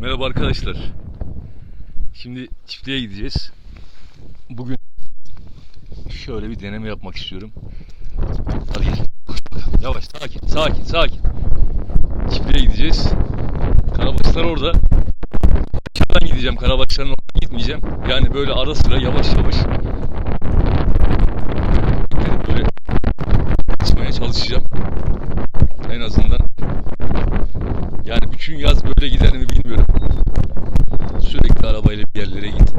Merhaba arkadaşlar. Şimdi çiftliğe gideceğiz. Bugün şöyle bir deneme yapmak istiyorum. Hadi gel. Yavaş, sakin, sakin, sakin. Çiftliğe gideceğiz. Karabaşlar orada. Aşağıdan gideceğim. Karabaşların oradan gitmeyeceğim. Yani böyle ara sıra yavaş yavaş gidip böyle açmaya çalışacağım. En azından yani bütün yaz böyle gider mi bilmiyorum. Sürekli arabayla bir yerlere git.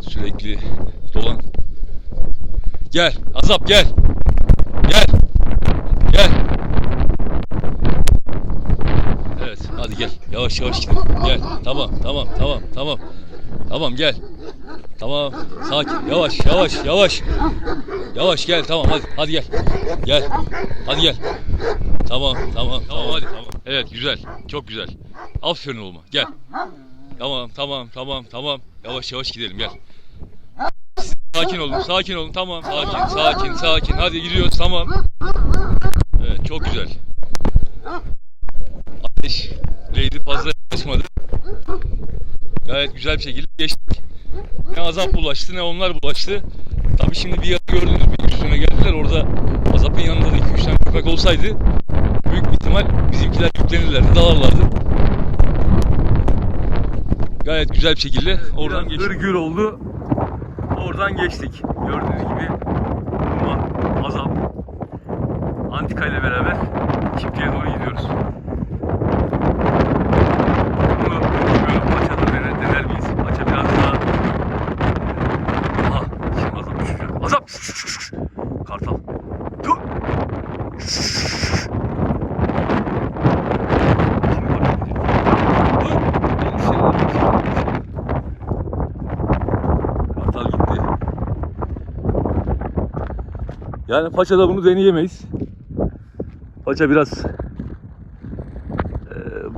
Sürekli dolan. Gel Azap gel. Gel. Gel. Evet hadi gel. Yavaş yavaş gidelim. Gel. Tamam tamam tamam tamam. Tamam gel. Tamam sakin yavaş yavaş yavaş. Yavaş gel tamam hadi hadi gel. Gel. Hadi gel. Tamam tamam tamam hadi tamam. Evet güzel çok güzel. Aferin oğluma gel. Tamam tamam tamam tamam. Yavaş yavaş gidelim gel. Sakin olun sakin olun tamam sakin sakin sakin hadi gidiyoruz tamam. Evet çok güzel. Ateş Lady fazla yaklaşmadı. Gayet güzel bir şekilde geçtik. Ne azap bulaştı ne onlar bulaştı. Tabii şimdi bir gördünüz bir üstüne geldiler orada azapın yanında da 2-3 tane köpek olsaydı büyük bir ihtimal bizimkiler yüklenirlerdi dalarlardı. Gayet güzel bir şekilde oradan geçtik. Hırgür oldu. Oradan geçtik. Gördüğünüz gibi duman, azap, antika ile beraber çiftliğe doğru gidiyoruz. Bunu bilmiyorum Paça'da dener, dener miyiz? Paça biraz daha... Aha şimdi azap düşüyor. Azap! Şş, şş, şş. Kartal. Dur! Şimdi bak gidecek. Dur! Endişelenme, endişelenme. Kartal gitti. Yani Paça'da bunu deneyemeyiz. Paça biraz eee,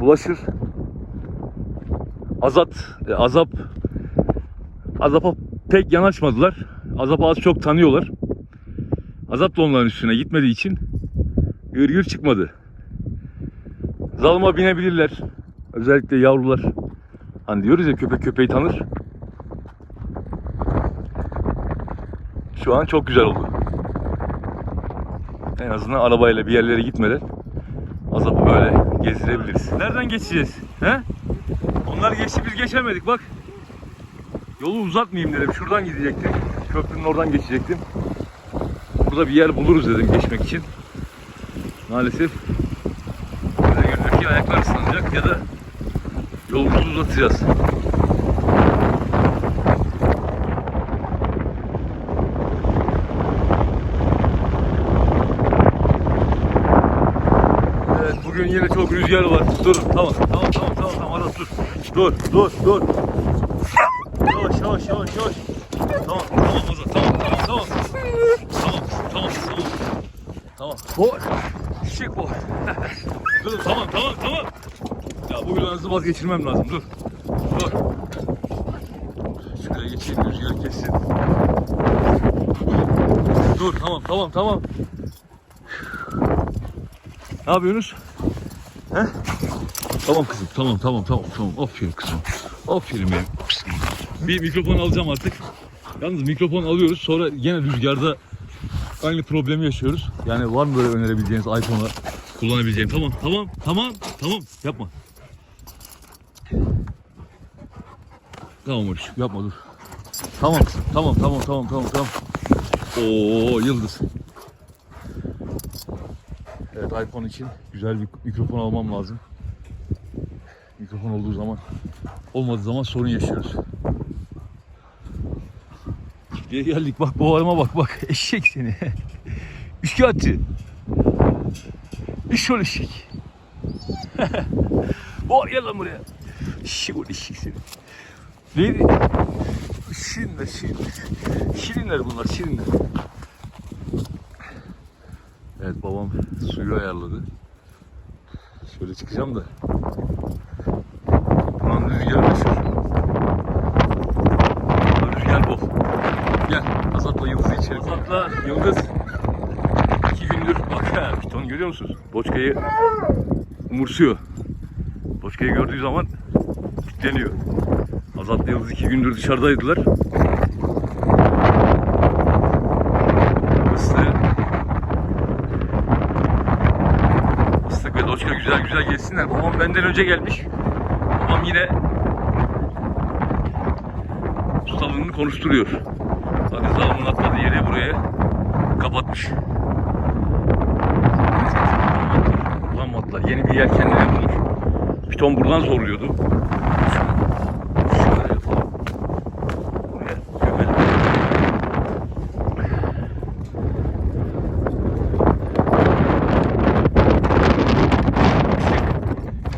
bulaşır. Azat, e, azap, azapa pek yanaşmadılar. Azap'ı az çok tanıyorlar. Azap da onların üstüne gitmediği için gırgır çıkmadı. Zalıma binebilirler. Özellikle yavrular. Hani diyoruz ya köpek köpeği tanır. Şu an çok güzel oldu. En azından arabayla bir yerlere gitmeden Azap'ı böyle gezdirebiliriz. Nereden geçeceğiz? He? Onlar geçti biz geçemedik bak. Yolu uzatmayayım dedim. Şuradan gidecektim. Köprünün oradan geçecektim. Burada bir yer buluruz dedim geçmek için. Maalesef böyle görünüyor ki ayaklar ıslanacak ya da yolumuzu uzatacağız. Evet bugün yine çok rüzgar var. Dur tamam tamam tamam tamam tamam Aras dur. Dur dur dur. Yavaş yavaş yavaş yavaş. Tamam tamam Azat tamam tamam tamam. Tamam tamam tamam. Tamam. Boy. Şık boy. dur tamam tamam tamam. Ya bugün hızlı vazgeçirmem lazım dur. Dur. Şuraya geçeyim rüzgar kessin. Dur tamam tamam tamam. Ne yapıyorsunuz? He? Tamam kızım tamam tamam tamam tamam. Aferin kızım. Aferin benim. Bir mikrofon alacağım artık. Yalnız mikrofon alıyoruz sonra yine rüzgarda aynı problemi yaşıyoruz. Yani var mı böyle önerebileceğiniz iPhone'a kullanabileceğim? Tamam tamam tamam tamam yapma. Tamam Barış yapma dur. Tamam kızım tamam tamam tamam tamam tamam. Oo yıldız. Evet iPhone için güzel bir mikrofon almam lazım. Mikrofon olduğu zaman olmadığı zaman sorun yaşıyoruz. Çiftliğe geldik bak bu arama bak bak eşek seni. Üçkağıtçı. İş ol eşek. Boğar gel lan buraya. Eşek ol eşek seni. Neydi? Şirinler şirinler. Şirinler bunlar şirinler. Evet babam suyu ayarladı. Şöyle çıkacağım da. Buranın rüzgarı meşhur. Rüzgar bol. Gel Azat'la Yıldız'ı içelim. Azat'la Yıldız iki gündür bak piton görüyor musunuz? Boçkayı umursuyor. Boçkayı gördüğü zaman Kilitleniyor. Azat'la Yıldız iki gündür dışarıdaydılar. Güzel gelsinler. Babam benden önce gelmiş. Babam yine ustalığını konuşturuyor. Hadi zalimın atladığı yeri buraya kapatmış. Ulan matlar yeni bir yer kendine bulmuş. Piton buradan zorluyordu. Şöyle yapalım. Buraya gömelim.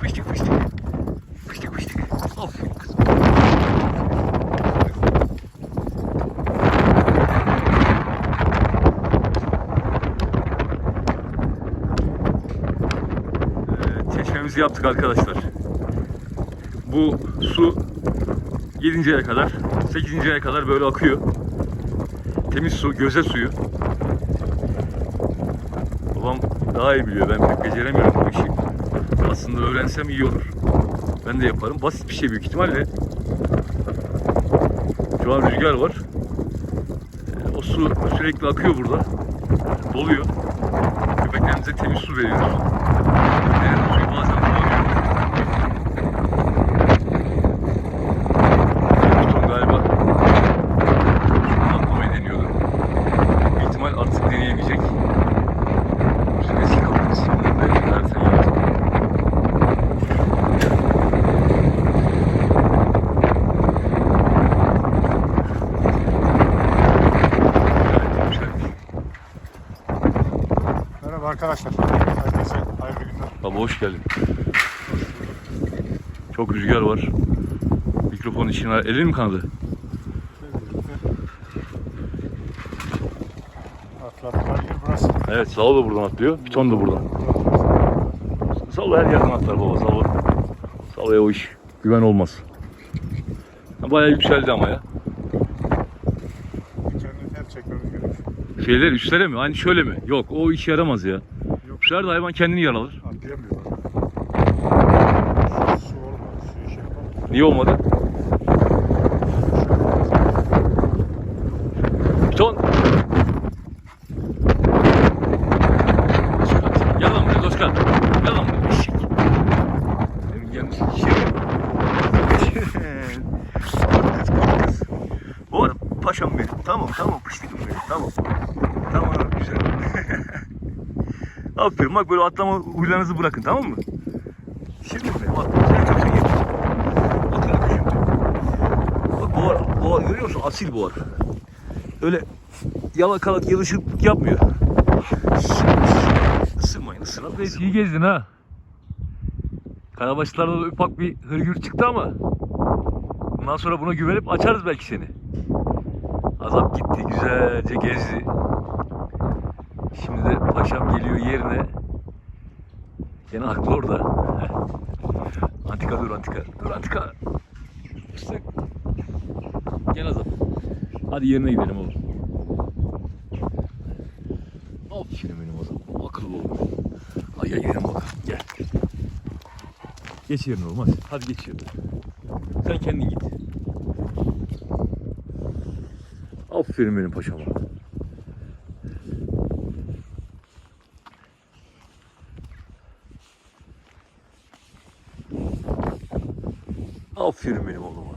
Fıştık fıştık. Fıştık fıştık. Aferin kızım. Çeşmemizi yaptık arkadaşlar. Bu su 7. aya kadar, 8. aya kadar böyle akıyor. Temiz su, göze suyu. Babam daha iyi biliyor. Ben pek beceremiyorum bu işi. Aslında öğrensem iyi olur. Ben de yaparım. Basit bir şey büyük ihtimalle. Şu an rüzgar var. Ee, O su sürekli akıyor burada. Doluyor. Köpeklerimize temiz su veriyoruz. Derenin suyu bazen bulanıyor. Piton galiba atlamayı deniyordu. Büyük ihtimal artık deneyemeyecek. Bizim eski kapımız. Zaten yaptık. Evet, yükselmiş. Merhaba arkadaşlar. Herkese hayırlı günler. Baba hoş geldin. Çok rüzgar var. Mikrofon için elin mi kanadı? Atlattılar yer burası. Evet Salo da buradan atlıyor. Piton da buradan. Salo her yerden atlar baba Salo. Salo'ya o iş güven olmaz. Bayağı yükseldi ama ya. Şeyler üstlere mi? Hani şöyle mi? Yok o iş yaramaz ya. Yok. Üstlerde hayvan kendini yaralar. Atlayamıyorlar. Su, su olmadı. Su işi yapalım. Niye olmadı? Piton. Gel lan buraya Doşkan. Gel lan buraya. Eşek. Gelmiş. Bu arada paşam benim. Tamam tamam pıştıkım benim. Tamam. Güzel. Aferin bak böyle atlama huylarınızı bırakın tamam mı? Şimdi benim bak. Sen çok iyi. Bakın bakın şimdi. Bak boğar, boğar görüyor musun? Asil boğar. Öyle yalakalak yalışıklık yapmıyor. Isırmayın ısırmayın. İyi gezdin ha. Karabaşlarda da ufak bir hırgür çıktı ama bundan sonra buna güvenip açarız belki seni. Azap gitti güzelce gezdi. Şimdi de paşam geliyor yerine. Gene aklı orada. Antika dur antika. Dur antika. Fıstık. Gel Azap. Hadi yerine gidelim oğlum. Aferin benim Azap. Akıllı oğlum. Ay ay gidelim bakalım. Gel. Geç yerine oğlum hadi. Hadi geç yerine. Sen kendin git. Aferin benim paşama. Aferin benim oğluma.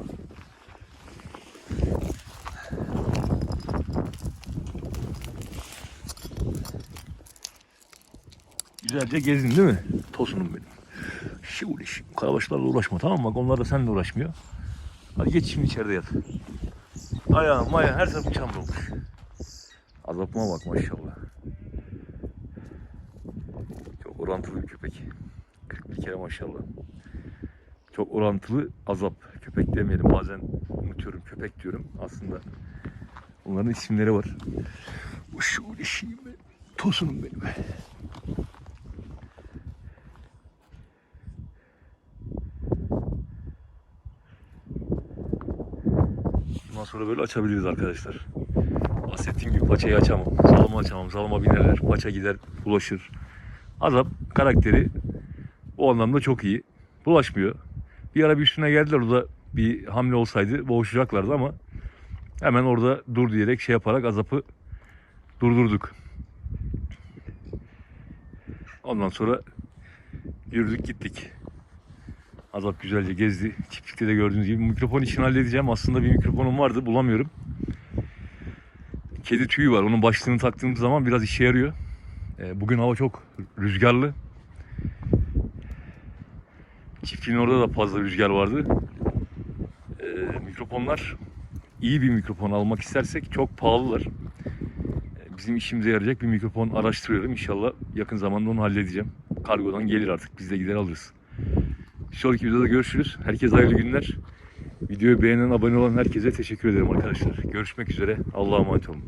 Güzelce gezdin değil mi? Tosunum benim. Şimdi karabaşlarla uğraşma tamam mı? Bak onlar da seninle uğraşmıyor. Hadi geç şimdi içeride yat. Ayağım maya her tarafı çamur olmuş. Azapıma bak maşallah. Çok orantılı bir köpek. 41 kere maşallah. Çok orantılı azap. Köpek demeyelim bazen unutuyorum köpek diyorum. Aslında onların isimleri var. Şu işim. Tosunum benim. Bundan sonra böyle açabiliriz arkadaşlar. Bahsettiğim gibi paçayı açamam. Salama açamam. Salama binerler. Paça gider bulaşır. Azap karakteri o anlamda çok iyi. Bulaşmıyor. Bir ara bir üstüne geldiler. Orada bir hamle olsaydı boğuşacaklardı ama hemen orada dur diyerek şey yaparak azapı durdurduk. Ondan sonra yürüdük gittik. Azap güzelce gezdi. Çiftlikte de gördüğünüz gibi mikrofon işini halledeceğim. Aslında bir mikrofonum vardı bulamıyorum. Kedi tüyü var. Onun başlığını taktığımız zaman biraz işe yarıyor. Ee, Bugün hava çok rüzgarlı. Çiftliğin orada da fazla rüzgar vardı. Ee, mikrofonlar iyi bir mikrofon almak istersek çok pahalılar. Ee, Bizim işimize yarayacak bir mikrofon araştırıyorum. İnşallah yakın zamanda onu halledeceğim. Kargodan gelir artık. Biz de gider alırız. Sonraki videoda görüşürüz. Herkese hayırlı günler. Videoyu beğenen, abone olan herkese teşekkür ederim arkadaşlar. Görüşmek üzere. Allah'a emanet olun.